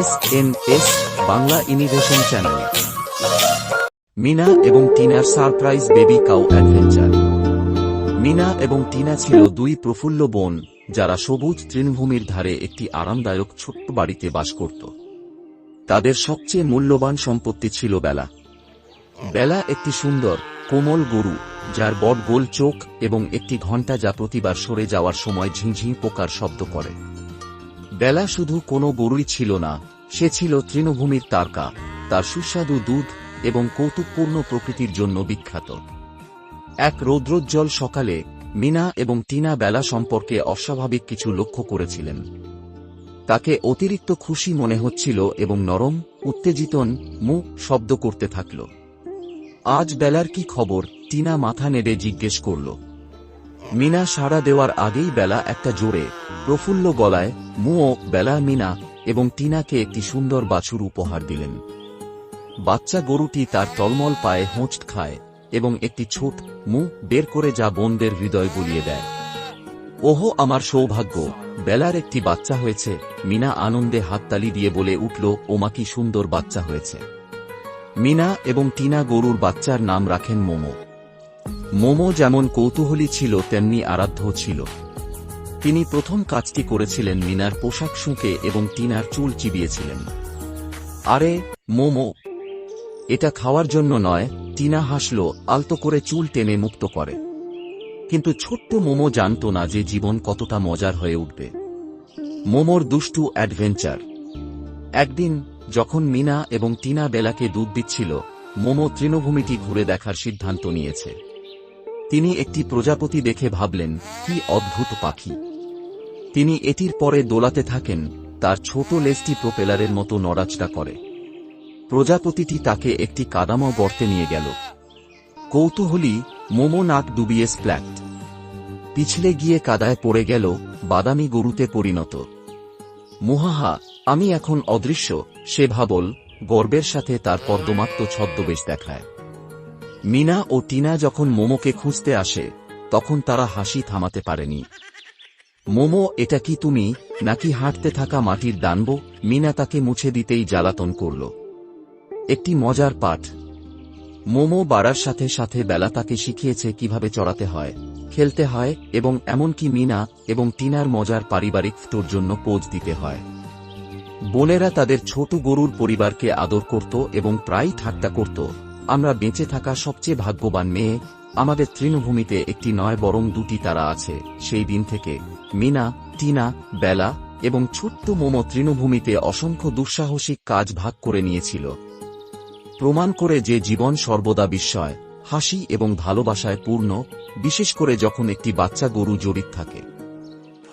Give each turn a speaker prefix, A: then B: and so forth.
A: S N S, Bangla innovation channel. Meena এবং টিনার surprise baby cow adventure. Meena এবং টিনা ছিল দুই প্রফুল্ল বোন, যারা সবুজ তৃণভূমির ধারে একটি আরামদায়ক ছোট্ট বাড়িতে বাস করত। তাদের সবচেয়ে মূল্যবান সম্পত্তি ছিল বেলা। বেলা একটি সুন্দর, কোমল গরু, যার বট গোল চোখ এবং একটি ঘণ্টা যা প্রতিবার সরে যাওয়ার সময় ঝিঁঝিঁ পোকার শব্দ করে। বেলা শুধু কোনো গরুই ছিল না, সে ছিল তৃণভূমির তারকা, তার সুস্বাদু দুধ এবং কৌতুকপূর্ণ প্রকৃতির জন্য বিখ্যাত। এক রৌদ্রোজ্জ্বল সকালে, মিনা এবং টিনা বেলা সম্পর্কে অস্বাভাবিক কিছু লক্ষ্য করেছিলেন। তাকে অতিরিক্ত খুশি মনে হচ্ছিল এবং নরম উত্তেজিতন মুখ শব্দ করতে থাকল। আজ বেলার কি খবর? টিনা মাথা নেড়ে জিজ্ঞেস করল। মিনা সাড়া দেওয়ার আগেই বেলা একটা জোরে, প্রফুল্ল গলায়, মুও, বেলা মিনা, এবং টিনাকে একটি সুন্দর বাছুর উপহার দিলেন। বাচ্চা গরুটি তার টলমল পায়ে হোঁচ খায় এবং একটি ছোট মুখ বের করে যা বোনদের হৃদয় গলিয়ে দেয়। ওহো, আমার সৌভাগ্য, বেলার একটি বাচ্চা হয়েছে। মিনা আনন্দে হাততালি দিয়ে বলে উঠল ওমা কি সুন্দর বাচ্চা হয়েছে। মিনা এবং টিনা গরুর বাচ্চার নাম রাখেন মোমো। মোমো যেমন কৌতূহলী ছিল, তেমনি আরাধ্য ছিল। তিনি প্রথম কাজটি করেছিলেন মিনার পোশাক শুঁকে এবং টিনার চুল চিবিয়েছিলেন। আরে, মোমো! এটা খাওয়ার জন্য নয়, টিনা হাসল, আলতো করে চুল টেনে মুক্ত করে। কিন্তু ছোট্ট মোমো জানত না যে জীবন কতটা মজার হয়ে উঠবে। মোমোর দুষ্টু অ্যাডভেঞ্চার। একদিন, যখন মিনা এবং টিনা বেলাকে দুধ দিচ্ছিল, মোমো তৃণভূমিটি ঘুরে দেখার সিদ্ধান্ত নিয়েছে। তিনি একটি প্রজাপতি দেখে ভাবলেন, কি অদ্ভুত পাখি। তিনি এটির পরে দোলাতে থাকেন, তার ছোট লেজটি প্রোপেলারের মতো নড়াচড়া করে। প্রজাপতিটি তাকে একটি কাদামো গর্তে নিয়ে গেল। কৌতূহলী, মোমো নাক ডুবিয়ে স্প্ল্যাট। পিছলে গিয়ে কাদায় পড়ে গেল বাদামি গরুতে পরিণত। মুহাহা, আমি এখন অদৃশ্য, সে ভাবল, গর্বের সাথে তার পদ্মমাত্ম ছদ্মবেশ দেখায়। মিনা ও টিনা যখন মোমোকে খুঁজতে আসে, তখন তারা হাসি থামাতে পারেনি। মোমো, এটা কি তুমি? নাকি হাঁটতে থাকা মাটির দানব? মিনা তাকে মুছে দিতেই জ্বালাতন করল। একটি মজার পাঠ। মোমো বাড়ার সাথে সাথে বেলা তাকে শিখিয়েছে কীভাবে চড়াতে হয়, খেলতে হয় এবং এমনকি মিনা এবং টিনার মজার পারিবারিক ফটোর জন্য পোজ দিতে হয়। বোনেরা তাদের ছোট গরুর পরিবারকে আদর করত এবং প্রায় ঠাট্টা করত। আমরা বেঁচে থাকা সবচেয়ে ভাগ্যবান মেয়ে, আমাদের তৃণভূমিতে একটি নয় বরং দুটি তারা আছে, সেই দিন থেকে। মিনা, টিনা, বেলা এবং ছোট্ট মোমো তৃণভূমিতে অসংখ্য দুঃসাহসিক কাজ ভাগ করে নিয়েছিল। প্রমাণ করে যে জীবন সর্বদা বিস্ময়, হাসি এবং ভালোবাসায় পূর্ণ, বিশেষ করে যখন একটি বাচ্চা গরু জড়িত থাকে।